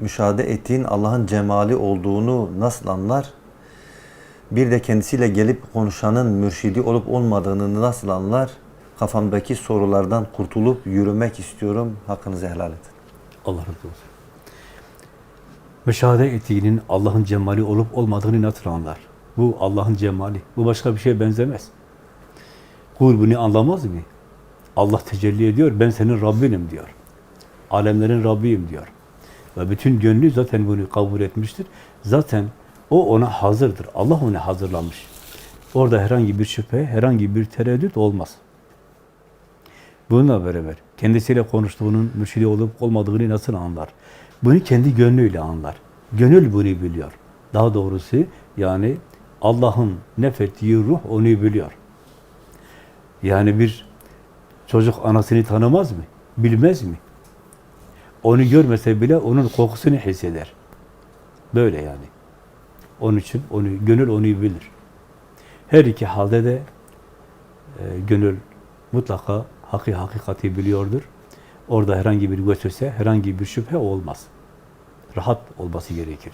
müşahede ettiğin Allah'ın cemali olduğunu nasıl anlar? Bir de kendisiyle gelip konuşanın mürşidi olup olmadığını nasıl anlar? Kafamdaki sorulardan kurtulup yürümek istiyorum. Hakkınızı helal edin. Allah razı olsun. Müşahede ettiğinin Allah'ın cemali olup olmadığını nasıl anlar? Bu Allah'ın cemali. Bu başka bir şeye benzemez. Kul bunu anlamaz mı? Allah tecelli ediyor, ben senin Rabbinim diyor. Alemlerin Rabbiyim diyor. Ve bütün gönlü zaten bunu kabul etmiştir. Zaten o ona hazırdır. Allah ona hazırlamış. Orada herhangi bir şüphe, herhangi bir tereddüt olmaz. Bununla beraber kendisiyle konuştuğunun mürşidi olup olmadığını nasıl anlar? Bunu kendi gönlüyle anlar. Gönül bunu biliyor. Daha doğrusu yani Allah'ın nefettiği ruh onu biliyor. Yani bir çocuk anasını tanımaz mı? Bilmez mi? Onu görmese bile onun kokusunu hisseder. Böyle yani. Onun için onu gönül onu bilir. Her iki halde de e, gönül mutlaka hakiki hakikati biliyordur. Orada herhangi bir vesvese, herhangi bir şüphe olmaz. Rahat olması gerekir.